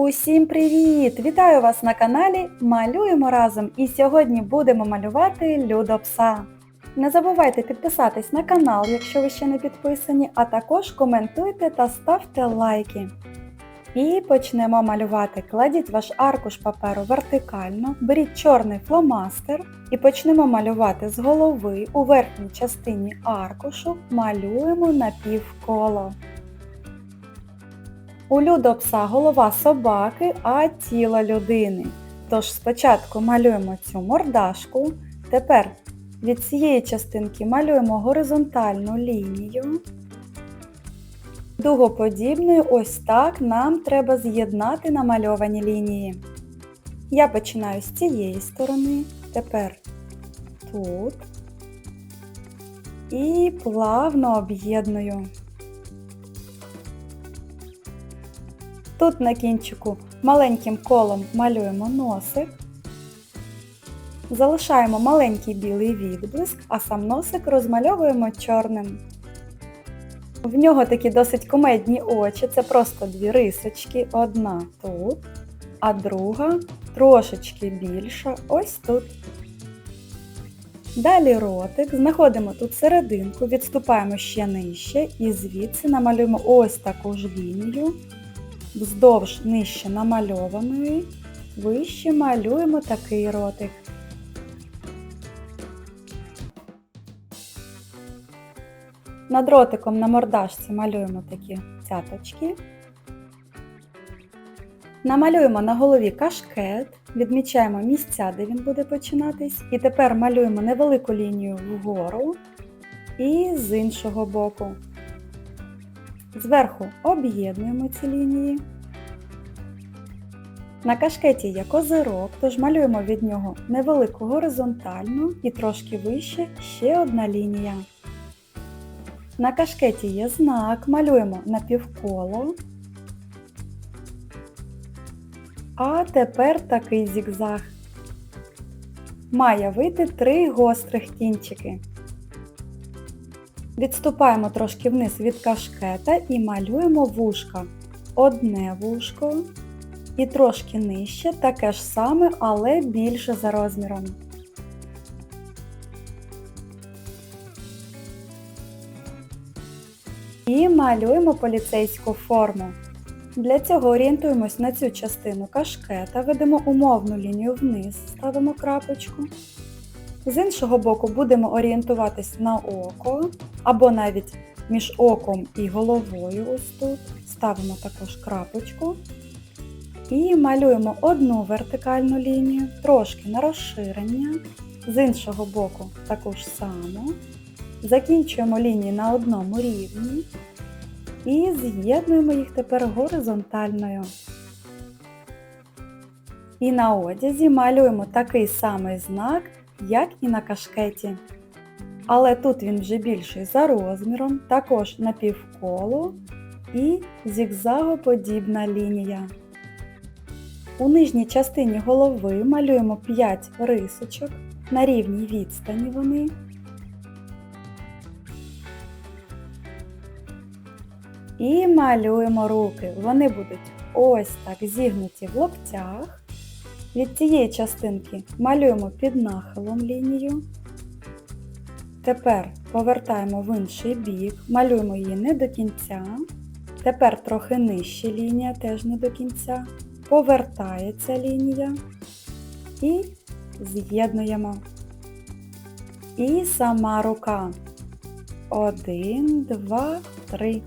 Усім привіт! Вітаю вас на каналі Малюємо разом і сьогодні будемо малювати людопса. Не забувайте підписатись на канал, якщо ви ще не підписані, а також коментуйте та ставте лайки. І почнемо малювати. Кладіть ваш аркуш паперу вертикально, беріть чорний фломастер і почнемо малювати з голови у верхній частині аркушу, малюємо напівколо. У людопса голова собаки, а тіло людини. Тож спочатку малюємо цю мордашку. Тепер від цієї частинки малюємо горизонтальну лінію. Дугоподібною ось так нам треба з'єднати намальовані лінії. Я починаю з цієї сторони, тепер тут і плавно об'єдную. Тут на кінчику маленьким колом малюємо носик. Залишаємо маленький білий відблиск, а сам носик розмальовуємо чорним. В нього такі досить кумедні очі, це просто дві рисочки, одна тут, а друга трошечки більша, ось тут. Далі ротик, знаходимо тут серединку, відступаємо ще нижче і звідси намалюємо ось таку ж лінію вздовж нижче намальованої, вище малюємо такий ротик. Над ротиком на мордашці малюємо такі цяточки. Намалюємо на голові кашкет, відмічаємо місця, де він буде починатись. І тепер малюємо невелику лінію вгору і з іншого боку. Зверху об'єднуємо ці лінії. На кашкеті є козирок, тож малюємо від нього невелику горизонтальну і трошки вище ще одна лінія. На кашкеті є знак, малюємо напівколо. А тепер такий зігзаг. Має вийти три гострих кінчики. Відступаємо трошки вниз від кашкета і малюємо вушка. Одне вушко і трошки нижче, таке ж саме, але більше за розміром. І малюємо поліцейську форму. Для цього орієнтуємось на цю частину кашкета, ведемо умовну лінію вниз, ставимо крапочку. З іншого боку будемо орієнтуватись на око, або навіть між оком і головою ось тут. Ставимо також крапочку. І малюємо одну вертикальну лінію, трошки на розширення, з іншого боку таку ж. Закінчуємо лінії на одному рівні і з'єднуємо їх тепер горизонтальною. І на одязі малюємо такий самий знак, як і на кашкеті. Але тут він вже більший за розміром, також напівколо і зігзагоподібна лінія. У нижній частині голови малюємо 5 рисочок, на рівній відстані вони. І малюємо руки. Вони будуть ось так зігнуті в локтях. Від цієї частинки малюємо під нахилом лінію. Тепер повертаємо в інший бік, малюємо її не до кінця. Тепер трохи нижче лінія, теж не до кінця. Повертається лінія і з'єднуємо. І сама рука. Один, два, три.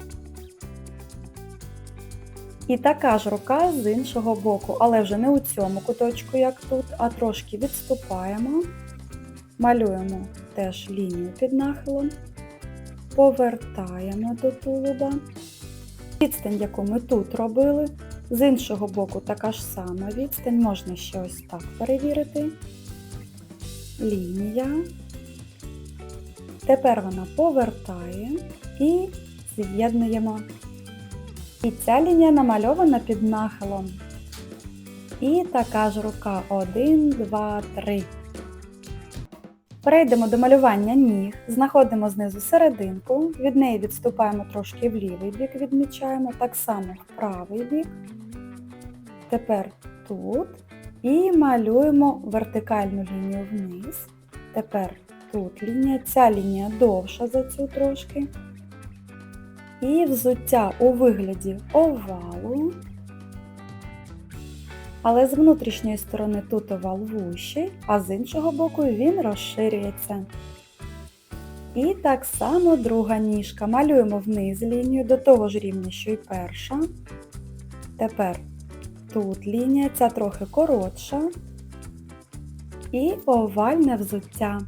І така ж рука з іншого боку, але вже не у цьому куточку, як тут, а трошки відступаємо, малюємо теж лінію під нахилом, повертаємо до тулуба. Відстань, яку ми тут робили, з іншого боку така ж сама відстань, можна ще ось так перевірити. Лінія. Тепер вона повертає і з'єднуємо. І ця лінія намальована під нахилом. І така ж рука. Один, два, три. Перейдемо до малювання ніг, знаходимо знизу серединку, від неї відступаємо трошки в лівий бік, відмічаємо, так само в правий бік. Тепер тут і малюємо вертикальну лінію вниз. Тепер тут лінія, ця лінія довша за цю трошки. І взуття у вигляді овалу. Але з внутрішньої сторони тут овал вущий, а з іншого боку він розширюється. І так само друга ніжка. Малюємо вниз лінію до того ж рівня, що й перша. Тепер тут лінія, ця трохи коротша. І овальне взуття.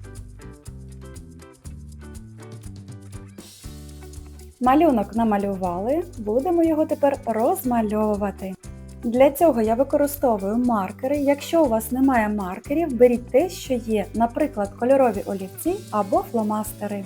Малюнок намалювали, будемо його тепер розмальовувати. Для цього я використовую маркери. Якщо у вас немає маркерів, беріть те, що є, наприклад, кольорові олівці або фломастери.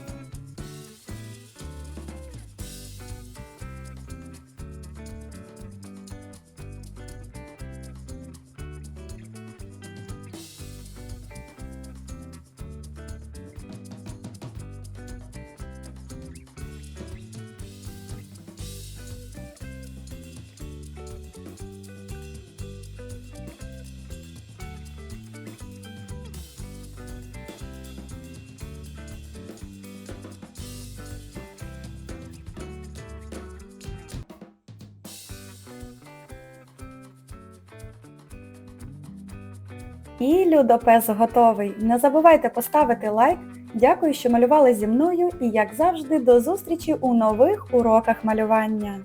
І людопес готовий. Не забувайте поставити лайк. Дякую, що малювали зі мною і, як завжди, до зустрічі у нових уроках малювання.